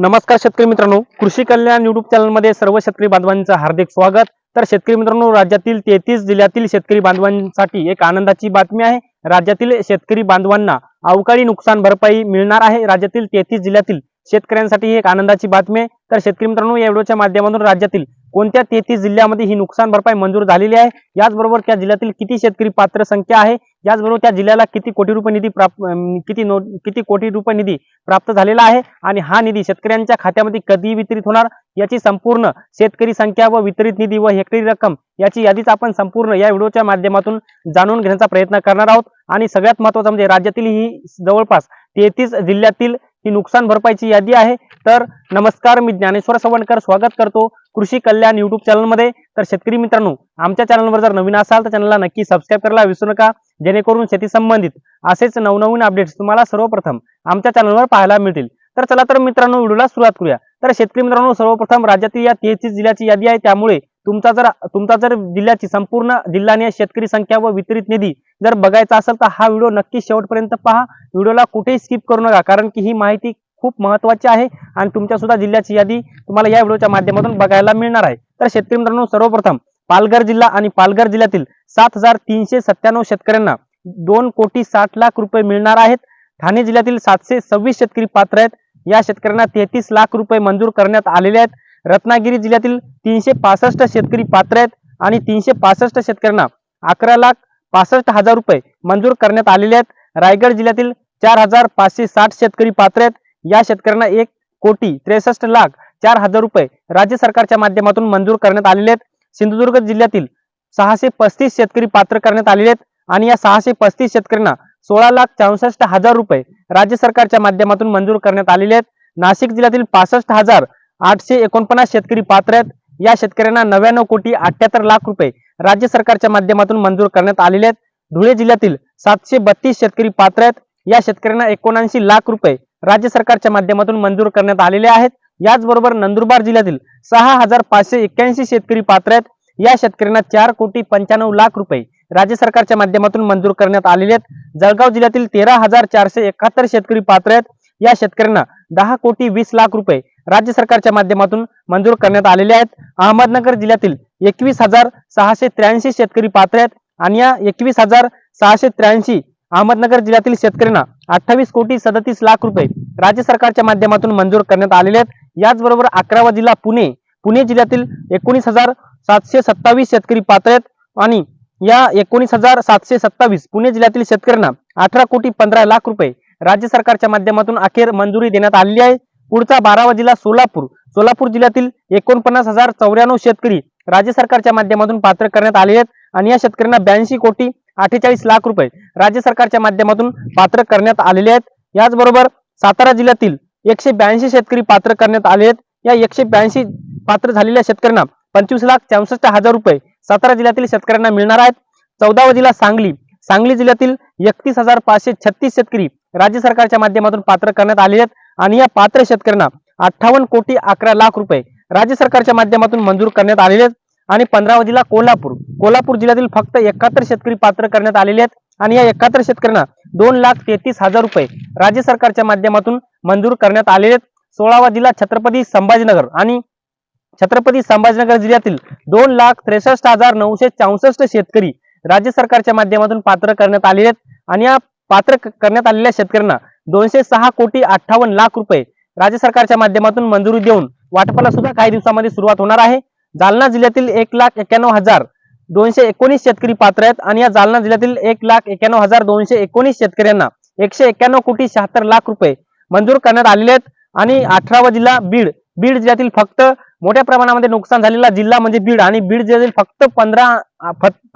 नमस्कार शेतकरी मित्रांनो कृषी कल्याण युट्यूब चॅनलमध्ये सर्व शेतकरी बांधवांचं हार्दिक स्वागत. तर शेतकरी मित्रांनो राज्यातील तेहतीस जिल्ह्यातील शेतकरी बांधवांसाठी एक आनंदाची बातमी आहे. राज्यातील शेतकरी बांधवांना अवकाळी नुकसान भरपाई मिळणार आहे. राज्यातील तेहतीस जिल्ह्यातील शेतकऱ्यांसाठी ही एक आनंदाची बातमी आहे. तर शेतकरी मित्रांनो या व्हिडिओच्या माध्यमातून राज्यातील कोणत्या तेहतीस जिल्ह्यामध्ये ही नुकसान भरपाई मंजूर झालेली आहे? याचबरोबर त्या जिल्ह्यातील किती शेतकरी पात्र संख्या आहे? याचबरोबर त्या जिल्ह्याला किती कोटी रुपये निधी प्राप्त किती नो किती कोटी रुपये निधी प्राप्त झालेला आहे? आणि हा निधी शेतकऱ्यांच्या खात्यामध्ये कधी वितरित होणार? याची संपूर्ण शेतकरी संख्या व वितरित निधी व हेक्टरी रक्कम याची यादीच आपण संपूर्ण या व्हिडिओच्या माध्यमातून जाणून घेण्याचा प्रयत्न करणार आहोत. आणि सगळ्यात महत्वाचं म्हणजे राज्यातील ही जवळपास तेहतीस जिल्ह्यातील ही नुकसान भरपाईची यादी आहे. तर नमस्कार मी ज्ञानेश्वर सवणकर. स्वागत करतो कृषी कल्याण युट्यूब चॅनलमध्ये तर शेतकरी मित्रांनो आमच्या चॅनलवर जर नवीन असाल तर चॅनलला नक्की सबस्क्राईब करायला विसरू नका. जेणेकरून शेती संबंधित असेच नवनवीन अपडेट्स तुम्हाला सर्वप्रथम आमच्या चॅनलवर पाहायला मिळतील. तर चला तर मित्रांनो व्हिडिओला सुरुवात करूया. तर शेतकरी मित्रांनो सर्वप्रथम राज्यातील या तेहतीस जिल्ह्याची यादी आहे. त्यामुळे तुमचा जर तुमचा जर जिल्ह्याची संपूर्ण जिल्ह्याने शेतकरी संख्या व वितरित निधी जर बघायचा असेल तर हा व्हिडिओ नक्की शेवटपर्यंत पहा. व्हिडिओला कुठेही स्किप करू नका कारण की ही माहिती खूप महत्त्वाचे आहे आणि तुमच्या सुद्धा जिल्ह्याची यादी तुम्हाला या व्हिडिओच्या माध्यमातून बघायला मिळणार आहे. तर शेतकरी मित्रांनो सर्वप्रथम पालघर जिल्हा आणि पालघर जिल्ह्यातील सात हजार तीनशे सत्त्याण्णव शेतकऱ्यांना दोन कोटी साठ लाख रुपये मिळणार आहेत. ठाणे जिल्ह्यातील सातशे सव्वीस शेतकरी पात्र आहेत. या शेतकऱ्यांना तेहतीस लाख रुपये मंजूर करण्यात आलेले आहेत. रत्नागिरी जिल्ह्यातील तीनशे पासष्ट शेतकरी पात्र आहेत आणि तीनशे पासष्ट शेतकऱ्यांना अकरा लाख पासष्ट हजार रुपये मंजूर करण्यात आलेले आहेत. रायगड जिल्ह्यातील चार हजार पाचशे साठ शेतकरी पात्र आहेत. या शेतकऱ्यांना एक कोटी त्रेसष्ट लाख चार हजार रुपये राज्य सरकारच्या माध्यमातून मंजूर करण्यात आलेले आहेत. सिंधुदुर्ग जिल्ह्यातील सहाशे पस्तीस शेतकरी पात्र करण्यात आलेले आहेत आणि या सहाशे पस्तीस शेतकऱ्यांना सोळा लाख चौसष्ट हजार रुपये राज्य सरकारच्या माध्यमातून मंजूर करण्यात आलेले आहेत. नाशिक जिल्ह्यातील पासष्ट हजार आठशे एकोणपन्नास शेतकरी पात्र आहेत. या शेतकऱ्यांना नव्याण्णव कोटी अठ्याहत्तर लाख रुपये राज्य सरकारच्या माध्यमातून मंजूर करण्यात आलेले आहेत. धुळे जिल्ह्यातील सातशे बत्तीस शेतकरी पात्र आहेत. या शेतकऱ्यांना एकोणऐंशी लाख रुपये राज्य सरकारच्या माध्यमातून मंजूर करण्यात आलेले आहेत. याचबरोबर नंदुरबार जिल्ह्यातील सहा हजार पाचशे एक्क्याऐंशी शेतकरी पात्र आहेत. या शेतकऱ्यांना चार कोटी पंच्याण्णव लाख रुपये राज्य सरकारच्या माध्यमातून मंजूर करण्यात आलेले आहेत. जळगाव जिल्ह्यातील तेरा हजार चारशे एकाहत्तर शेतकरी पात्र आहेत. या शेतकऱ्यांना दहा कोटी वीस लाख रुपये राज्य सरकारच्या माध्यमातून मंजूर करण्यात आलेले आहेत. अहमदनगर जिल्ह्यातील एकवीस हजार सहाशे त्र्याऐंशी शेतकरी पात्र आहेत. आणि या एकवीस हजार सहाशे त्र्याऐंशी अहमदनगर जिल्ह्यातील शेतकऱ्यांना अठ्ठावीस कोटी सदतीस लाख रुपये राज्य सरकारच्या माध्यमातून मंजूर करण्यात आलेले आहेत. याचबरोबर अकरावा जिल्हा पुणे. पुणे जिल्ह्यातील एकोणीस हजार सातशे सत्तावीस शेतकरी पात्र आहेत आणि या एकोणीस हजार सातशे सत्तावीस पुणे जिल्ह्यातील शेतकऱ्यांना अठरा कोटी पंधरा लाख रुपये राज्य सरकारच्या माध्यमातून अखेर मंजुरी देण्यात आलेली आहे. पुढचा बारावा जिल्हा सोलापूर. सोलापूर जिल्ह्यातील एकोणपन्नास हजार चौऱ्याण्णव शेतकरी राज्य सरकारच्या माध्यमातून पात्र करण्यात आले आहेत आणि या शेतकऱ्यांना ब्याऐंशी कोटी अठ्ठेचाळीस लाख रुपये राज्य सरकारच्या माध्यमातून पात्र करण्यात आलेले आहेत. याचबरोबर सातारा जिल्ह्यातील एकशे ब्याऐंशी शेतकरी पात्र करण्यात आले आहेत. या एकशे ब्याऐंशी पात्र झालेल्या शेतकऱ्यांना पंचवीस लाख चौसष्ट हजार रुपये सातारा जिल्ह्यातील शेतकऱ्यांना मिळणार आहेत. चौदावा जिल्हा सांगली. सांगली जिल्ह्यातील एकतीस हजार पाचशे छत्तीस शेतकरी राज्य सरकारच्या माध्यमातून पात्र करण्यात आले आहेत. आणि या पात्र शेतकऱ्यांना अठ्ठावन्न कोटी अकरा लाख रुपये राज्य सरकारच्या माध्यमातून मंजूर करण्यात आलेले आहेत. आणि पंधरावधीला कोल्हापूर. कोल्हापूर जिल्ह्यातील फक्त एकाहत्तर शेतकरी पात्र करण्यात आलेले आहेत. आणि या एकाहत्तर शेतकऱ्यांना दोन लाख तेहतीस हजार रुपये राज्य सरकारच्या माध्यमातून मंजूर करण्यात आलेले आहेत. सोळावा जिल्हा छत्रपती संभाजीनगर आणि छत्रपती संभाजीनगर जिल्ह्यातील दोन लाख त्रेसष्ट हजार नऊशे चौसष्ट शेतकरी राज्य सरकारच्या माध्यमातून पात्र करण्यात आलेले आहेत. आणि या पात्र करण्यात आलेल्या शेतकऱ्यांना दोनशे सहा कोटी अठ्ठावन्न लाख रुपये राज्य सरकारच्या माध्यमातून मंजुरी देऊन वाटपाला सुद्धा काही दिवसामध्ये सुरुवात होणार आहे. जालना जिल्ह्यातील एक लाख एक्क्याण्णव हजार दोनशे एकोणीस शेतकरी पात्र आहेत आणि या जालना जिल्ह्यातील एक लाख एक्क्याण्णव हजार दोनशे एकोणीस शेतकऱ्यांना एकशे एक्क्याण्णव कोटी शहात्तर लाख रुपये मंजूर करण्यात आलेले आहेत. आणि अठरावा जिल्हा बीड. बीड जिल्ह्यातील फक्त मोठ्या प्रमाणामध्ये नुकसान झालेला जिल्हा म्हणजे बीड. आणि बीड जिल्ह्यातील फक्त पंधरा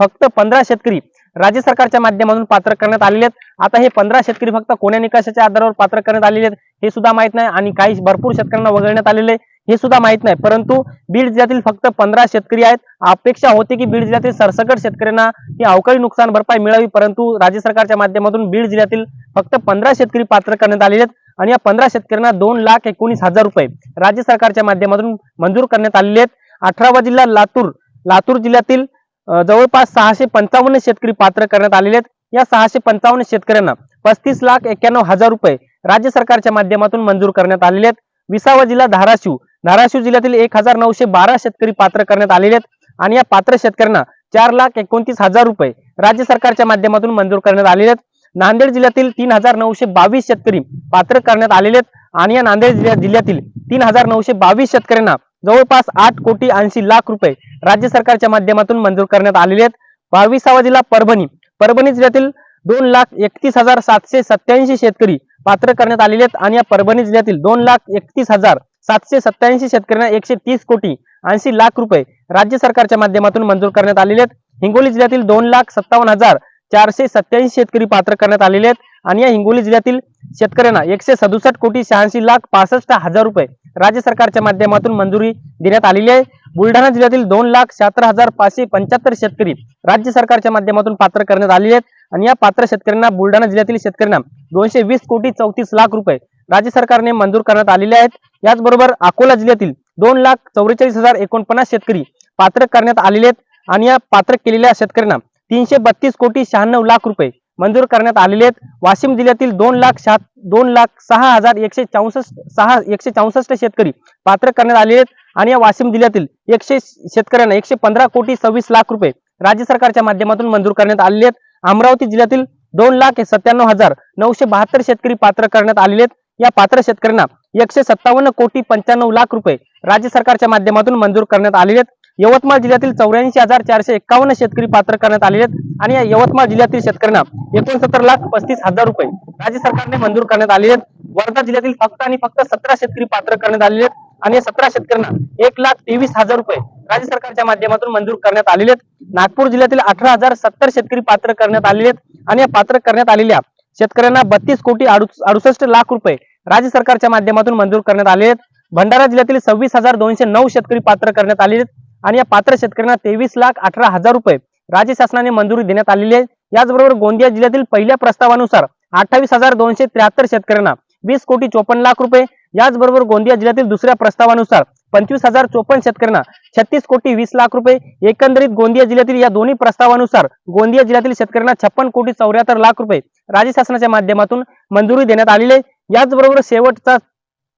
फक्त पंधरा शेतकरी राज्य सरकारच्या माध्यमातून पात्र करण्यात आलेले आहेत. आता हे पंधरा शेतकरी फक्त कोण्या निकषाच्या आधारावर पात्र करण्यात आलेले आहेत हे सुद्धा माहीत नाही आणि काही भरपूर शेतकऱ्यांना वगळण्यात आलेले आहे, हे सुद्धा माहीत नाही. परंतु बीड जिल्ह्यातील फक्त पंधरा शेतकरी आहेत. अपेक्षा होती की बीड जिल्ह्यातील सरसकट शेतकऱ्यांना ही अवकाळी नुकसान भरपाई मिळावी परंतु राज्य सरकारच्या माध्यमातून बीड जिल्ह्यातील फक्त पंधरा शेतकरी पात्र करण्यात आलेले आहेत आणि या पंधरा शेतकऱ्यांना दोन लाख एकोणीस हजार रुपये राज्य सरकारच्या माध्यमातून मंजूर करण्यात आलेले आहेत. अठरावा जिल्हा लातूर लातूर जिल्ह्यातील जवळपास सहाशे पंचावन्न शेतकरी पात्र करण्यात आलेले आहेत. या सहाशे पंचावन्न शेतकऱ्यांना पस्तीस लाख एक्क्याण्णव हजार रुपये राज्य सरकारच्या माध्यमातून मंजूर करण्यात आलेले आहेत. विसावा जिल्हा धाराशिव धाराशिव जिल्ह्यातील एक हजार नऊशे बारा शेतकरी पात्र करण्यात आलेले आहेत. आणि या पात्र शेतकऱ्यांना चार लाख एकोणतीस हजार रुपये राज्य सरकारच्या माध्यमातून मंजूर करण्यात आलेले आहेत. नांदेड जिल्ह्यातील तीन हजार नऊशे बावीस शेतकरी पात्र करण्यात आलेले आहेत. आणि या नांदेड जिल्ह्यातील तीन हजार नऊशे बावीस शेतकऱ्यांना जवळपास आठ कोटी ऐंशी लाख रुपये राज्य सरकारच्या माध्यमातून मंजूर करण्यात आलेले आहेत. बावीसावा जिल्हा परभणी. परभणी जिल्ह्यातील दोन लाख एकतीस हजार सातशे सत्याऐंशी शेतकरी पात्र करण्यात आलेले आहेत. आणि या परभणी जिल्ह्यातील दोन लाख एकतीस हजार सातशे सत्याऐंशी शेतकऱ्यांना एकशे तीस कोटी ऐंशी लाख रुपये राज्य सरकारच्या माध्यमातून मंजूर करण्यात आलेले आहेत. हिंगोली जिल्ह्यातील दोन लाख सत्तावन्न हजार चारशे सत्याऐंशी शेतकरी पात्र करण्यात आलेले आहेत. आणि या हिंगोली जिल्ह्यातील शेतकऱ्यांना एकशे सदुसष्ट कोटी शहाऐंशी लाख पासष्ट हजार रुपये राज्य सरकारच्या माध्यमातून मंजुरी देण्यात आलेली आहे. बुलढाणा जिल्ह्यातील दोन लाख शहात्तर हजार पाचशे पंच्याहत्तर शेतकरी राज्य सरकारच्या माध्यमातून पात्र करण्यात आलेले आहेत. आणि या पात्र शेतकऱ्यांना बुलढाणा जिल्ह्यातील शेतकऱ्यांना दोनशे वीस कोटी चौतीस लाख रुपये राज्य सरकारने मंजूर करण्यात आलेले आहेत. याचबरोबर अकोला जिल्ह्यातील दोन लाख चौवेचाळीस हजार एकोणपन्नास शेतकरी पात्र करण्यात आलेले आहेत आणि या पात्र केलेल्या शेतकऱ्यांना तीनशे बत्तीस कोटी शहाण्णव लाख रुपये मंजूर करण्यात आलेले आहेत. वाशिम जिल्ह्यातील दोन लाख शहा दोन लाख सहा हजार एकशे चौसष्ट सहा एकशे चौसष्ट शेतकरी पात्र करण्यात आलेले आहेत. आणि या वाशिम जिल्ह्यातील एकशे शेतकऱ्यांना एकशे पंधरा कोटी सव्वीस लाख रुपये राज्य सरकारच्या माध्यमातून मंजूर करण्यात आलेले आहेत. अमरावती जिल्ह्यातील दोन लाख सत्त्याण्णव हजार नऊशे बहात्तर शेतकरी पात्र करण्यात आलेले आहेत. या पात्र शेतकऱ्यांना एकशे सत्तावन्न कोटी पंच्याण्णव लाख रुपये राज्य सरकारच्या माध्यमातून मंजूर करण्यात आलेले आहेत. यवतमाळ जिल्ह्यातील चौऱ्याऐंशी हजार चारशे एक्कावन्न शेतकरी पात्र करण्यात आलेले आहेत. आणि या यवतमाळ जिल्ह्यातील शेतकऱ्यांना एकोणसत्तर लाख पस्तीस हजार रुपये राज्य सरकारने मंजूर करण्यात आलेले आहेत. वर्धा जिल्ह्यातील फक्त आणि फक्त सतरा शेतकरी पात्र करण्यात आलेले आहेत. आणि या सतरा शेतकऱ्यांना एक लाख तेवीस हजार रुपये राज्य सरकारच्या माध्यमातून मंजूर करण्यात आलेले आहेत. नागपूर जिल्ह्यातील अठरा हजार सत्तर शेतकरी पात्र करण्यात आलेले आहेत. आणि या पात्र करण्यात आलेल्या शेतकऱ्यांना बत्तीस कोटी अडुसष्ट लाख रुपये राज्य सरकारच्या माध्यमातून मंजूर करण्यात आले आहेत. भंडारा जिल्ह्यातील सव्वीस हजार दोनशे नऊ शेतकरी पात्र करण्यात आले आहेत आणि या पात्र शेतकऱ्यांना तेवीस लाख अठरा हजार रुपये राज्य शासनाने मंजुरी देण्यात आलेली आहे. याचबरोबर गोंदिया जिल्ह्यातील पहिल्या प्रस्तावानुसार अठ्ठावीस हजार दोनशे त्र्याहत्तर शेतकऱ्यांना वीस कोटी चोपन्न लाख रुपये याचबरोबर गोंदिया जिल्ह्यातील दुसऱ्या प्रस्तावानुसार पंचवीस हजार चोपन्न शेतकऱ्यांना छत्तीस कोटी वीस लाख रुपये एकंदरीत गोंदिया जिल्ह्यातील या दोन्ही प्रस्तावानुसार गोंदिया जिल्ह्यातील शेतकऱ्यांना छप्पन कोटी चौऱ्याहत्तर लाख रुपये राज्य शासनाच्या माध्यमातून मंजुरी देण्यात आलेली आहे. याचबरोबर शेवटचा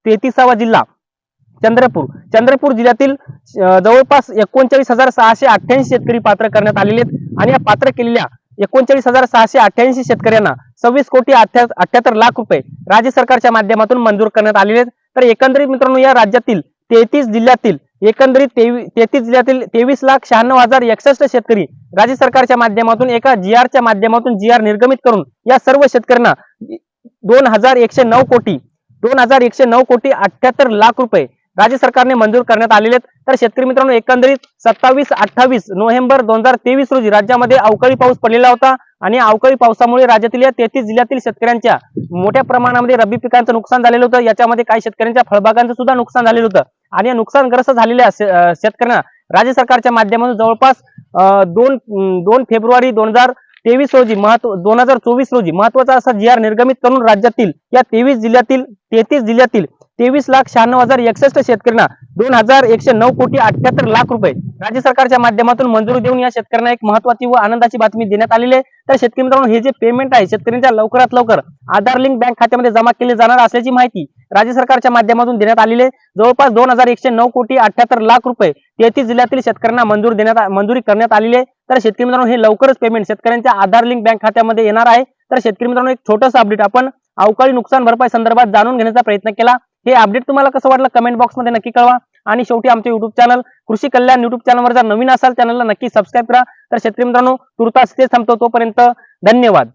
तेहतीसावा जिल्हा चंद्रपूर. चंद्रपूर जिल्ह्यातील जवळपास एकोणचाळीस हजार सहाशे अठ्ठ्याऐंशी शेतकरी पात्र करण्यात आलेले आहेत आणि या पात्र केलेल्या एकोणचाळीस हजार सहाशे अठ्ठ्याऐंशी शेतकऱ्यांना सव्वीस कोटी अठ्याहत्तर लाख रुपये राज्य सरकारच्या माध्यमातून मंजूर करण्यात आलेले आहेत. तर एकंदरीत मित्रांनो या राज्यातील तेहतीस जिल्ह्यातील एकंदरीत तेहतीस जिल्ह्यातील तेवीस लाख शहाण्णव हजार एकसष्ट शेतकरी राज्य सरकारच्या माध्यमातून एका जी च्या माध्यमातून जी आर निर्गमित करून या सर्व शेतकऱ्यांना दोन हजार एकशे नऊ कोटी दोन हजार एकशे नऊ कोटी अठ्याहत्तर लाख रुपये राज्य सरकारने मंजूर करण्यात आलेले आहेत. तर शेतकरी मित्रांनो एकंदरीत सत्तावीस अठ्ठावीस नोव्हेंबर दोन हजार तेवीस रोजी राज्यामध्ये अवकाळी पाऊस पडलेला होता. आणि अवकाळी पावसामुळे राज्यातील या तेहतीस जिल्ह्यातील शेतकऱ्यांच्या मोठ्या प्रमाणामध्ये रब्बी पिकांचं नुकसान झालेलं होतं. याच्यामध्ये काही शेतकऱ्यांच्या फळबागांचं सुद्धा नुकसान झालेलं होतं. आणि या नुकसानग्रस्त झालेल्या शेतकऱ्यांना राज्य सरकारच्या माध्यमातून जवळपास अं, दोन दोन फेब्रुवारी दोन हजार तेवीस रोजी महत्त्व दोन हजार चोवीस रोजी महत्त्वाचा असा जी आर निर्गमित करून राज्यातील या तेवीस जिल्ह्यातील तेहतीस जिल्ह्यातील तेवीस लाख शहाण्णव हजार एकसष्ट शेतकऱ्यांना दोन हजार एकशे नऊ कोटी अठ्याहत्तर लाख रुपये. राज्य सरकारच्या माध्यमातून मंजुरी देऊन या शेतकऱ्यांना एक महत्वाची व आनंदाची बातमी देण्यात आलेली आहे. तर शेतकरी मित्रांनो हे जे पेमेंट आहे शेतकऱ्यांच्या लवकरात लवकर आधार लिंक बँक खात्यामध्ये जमा केले जाणार असल्याची माहिती राज्य सरकारच्या माध्यमातून देण्यात आलेली आहे. जवळपास दोन हजार एकशे नऊ कोटी अठ्याहत्तर लाख रुपये तेहतीस जिल्ह्यातील शेतकऱ्यांना मंजूर देण्यात मंजुरी करण्यात आलेली आहे. तर शेतकरी मित्रांनो हे लवकरच पेमेंट शेतकऱ्यांच्या आधार लिंक बँक खात्यामध्ये येणार आहे. तर शेतकरी मित्रांनो एक छोटंसं अपडेट आपण अवकाळी नुकसान भरपाई संदर्भात जाणून घेण्याचा प्रयत्न केला. हे अपडेट तुम्हाला कसं वाटलं कमेंट बॉक्समध्ये नक्की कळवा. आणि शेवटी आमचे युट्यूब चॅनल कृषी कल्याण युट्यूब चॅनलवर जर नवीन असाल चॅनलला नक्की सबस्क्राईब करा. तर शेतकरी मित्रांनो तुर्तास इथेच थांबतो तोपर्यंत धन्यवाद.